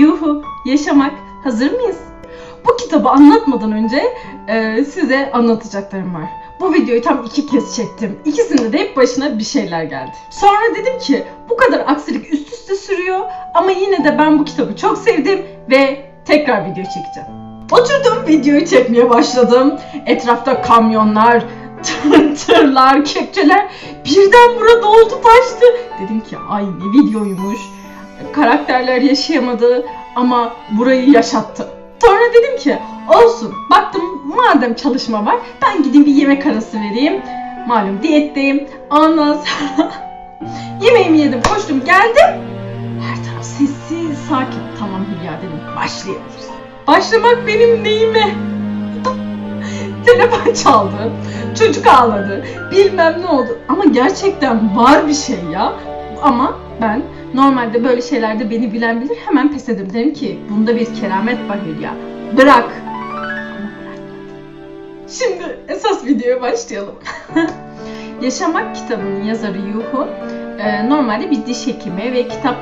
Yuhu, yaşamak. Hazır mıyız? Bu kitabı anlatmadan önce e, size anlatacaklarım var. Bu videoyu tam iki kez çektim. İkisinde de hep başına bir şeyler geldi. Sonra dedim ki bu kadar aksilik üst üste sürüyor ama yine de ben bu kitabı çok sevdim ve tekrar video çekeceğim. Oturdum videoyu çekmeye başladım. Etrafta kamyonlar, tır- tırlar, kepçeler birden burada oldu taştı. Dedim ki ay ne videoymuş. Karakterler yaşayamadı ama burayı yaşattı. Sonra dedim ki olsun baktım madem çalışma var ben gideyim bir yemek arası vereyim. Malum diyetteyim. Ondan sonra yemeğimi yedim koştum geldim. Her taraf sessiz sakin. Tamam Hülya dedim başlayabiliriz. Başlamak benim neyime? Telefon çaldı. Çocuk ağladı. Bilmem ne oldu. Ama gerçekten var bir şey ya. Ama ben normalde böyle şeylerde beni bilen bilir hemen pes ederim. Derim ki bunda bir keramet var Hülya. Bırak. Şimdi esas videoya başlayalım. Yaşamak kitabının yazarı Yuhu e, normalde bir diş hekimi ve kitap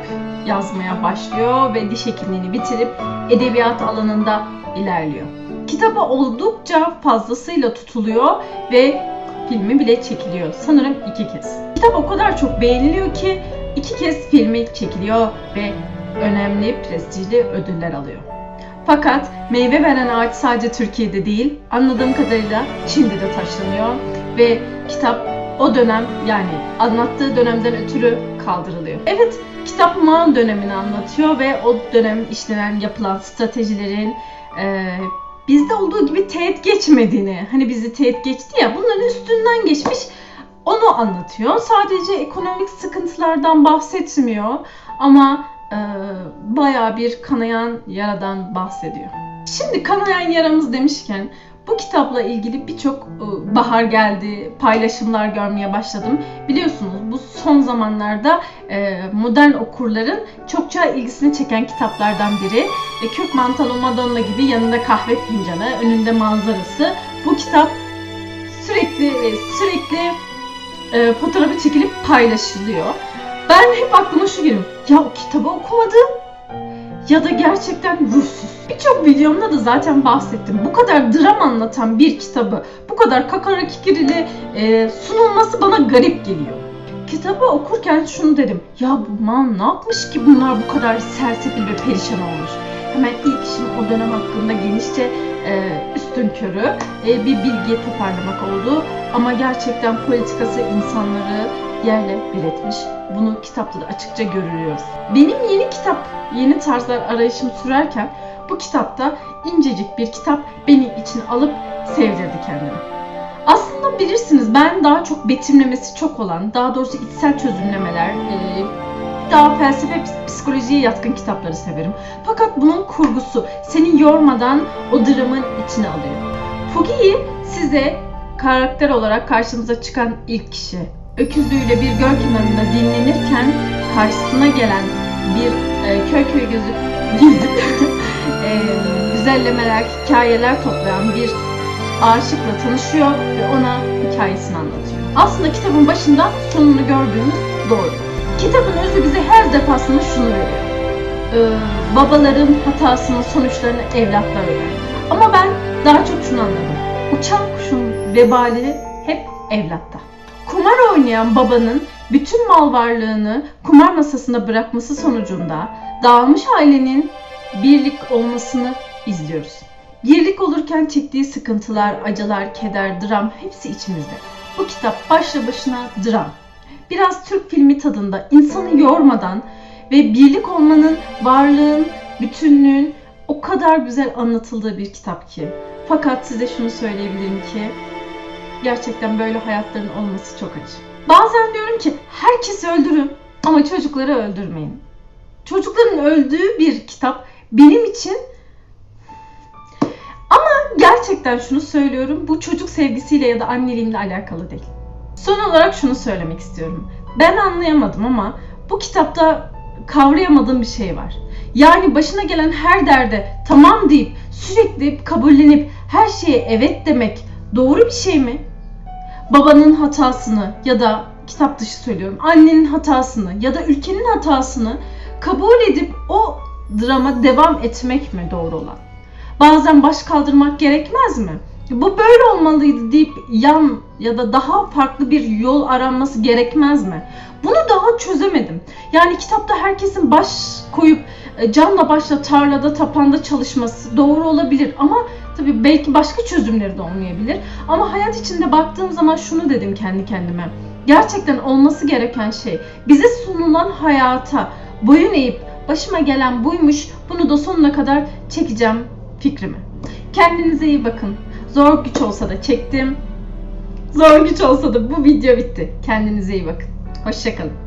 yazmaya başlıyor ve diş hekimliğini bitirip edebiyat alanında ilerliyor. Kitabı oldukça fazlasıyla tutuluyor ve filmi bile çekiliyor. Sanırım iki kez. Kitap o kadar çok beğeniliyor ki iki kez filmi çekiliyor ve önemli prestijli ödüller alıyor. Fakat meyve veren ağaç sadece Türkiye'de değil, anladığım kadarıyla Çin'de de taşlanıyor ve kitap o dönem yani anlattığı dönemden ötürü kaldırılıyor. Evet, kitap Mao dönemini anlatıyor ve o dönem işlenen yapılan stratejilerin e, bizde olduğu gibi teğet geçmediğini, hani bizi teğet geçti ya bunların üstünden geçmiş onu anlatıyor. Sadece ekonomik sıkıntılardan bahsetmiyor ama e, bayağı bir kanayan yaradan bahsediyor. Şimdi kanayan yaramız demişken bu kitapla ilgili birçok e, bahar geldi, paylaşımlar görmeye başladım. Biliyorsunuz bu son zamanlarda e, modern okurların çokça ilgisini çeken kitaplardan biri. E, Kök Mantalı Madonna gibi yanında kahve fincanı, önünde manzarası. Bu kitap sürekli sürekli e, fotoğrafı çekilip paylaşılıyor. Ben hep aklıma şu geliyor. Ya o kitabı okumadı ya da gerçekten ruhsuz. Birçok videomda da zaten bahsettim. Bu kadar dram anlatan bir kitabı bu kadar kakara kikirili e, sunulması bana garip geliyor. Kitabı okurken şunu dedim. Ya bu man ne yapmış ki bunlar bu kadar sersefil ve perişan olmuş. Hemen ilk işim o dönem hakkında genişçe üstün körü e, bir bilgi toparlamak oldu. Ama gerçekten politikası insanları yerle bir etmiş. Bunu kitapta da açıkça görüyoruz. Benim yeni kitap, yeni tarzlar arayışım sürerken bu kitapta incecik bir kitap beni için alıp sevdirdi kendini. Aslında bilirsiniz ben daha çok betimlemesi çok olan, daha doğrusu içsel çözümlemeler, e, daha felsefe, psikolojiye yatkın kitapları severim. Fakat bunun kurgusu seni yormadan o dramın içine alıyor. Fugi'yi size karakter olarak karşımıza çıkan ilk kişi. Öküzlüğüyle bir göl kenarında dinlenirken karşısına gelen bir e, köy köy gözü gezip e, güzellemeler, hikayeler toplayan bir aşıkla tanışıyor ve ona hikayesini anlatıyor. Aslında kitabın başında sonunu gördüğümüz doğru. Kitabın özü bize her defasında şunu veriyor. Ee, babaların hatasının sonuçlarını evlatlar öder. Ama ben daha çok şunu anladım. Uçan kuşun vebali hep evlatta. Kumar oynayan babanın bütün mal varlığını kumar masasına bırakması sonucunda dağılmış ailenin birlik olmasını izliyoruz. Birlik olurken çektiği sıkıntılar, acılar, keder, dram hepsi içimizde. Bu kitap başlı başına dram. Biraz Türk filmi tadında, insanı yormadan ve birlik olmanın, varlığın, bütünlüğün o kadar güzel anlatıldığı bir kitap ki. Fakat size şunu söyleyebilirim ki gerçekten böyle hayatların olması çok acı. Bazen diyorum ki herkesi öldürün ama çocukları öldürmeyin. Çocukların öldüğü bir kitap benim için ama gerçekten şunu söylüyorum bu çocuk sevgisiyle ya da anneliğimle alakalı değil. Son olarak şunu söylemek istiyorum. Ben anlayamadım ama bu kitapta kavrayamadığım bir şey var. Yani başına gelen her derde tamam deyip sürekli kabullenip her şeye evet demek doğru bir şey mi? Babanın hatasını ya da kitap dışı söylüyorum annenin hatasını ya da ülkenin hatasını kabul edip o drama devam etmek mi doğru olan? Bazen baş kaldırmak gerekmez mi? Bu böyle olmalıydı deyip yan ya da daha farklı bir yol aranması gerekmez mi? Bunu daha çözemedim. Yani kitapta herkesin baş koyup e, canla başla tarlada, tapanda çalışması doğru olabilir ama tabii belki başka çözümleri de olmayabilir. Ama hayat içinde baktığım zaman şunu dedim kendi kendime. Gerçekten olması gereken şey bize sunulan hayata boyun eğip başıma gelen buymuş bunu da sonuna kadar çekeceğim fikrimi. Kendinize iyi bakın. Zor güç olsa da çektim. Zor güç olsa da bu video bitti. Kendinize iyi bakın. Hoşçakalın.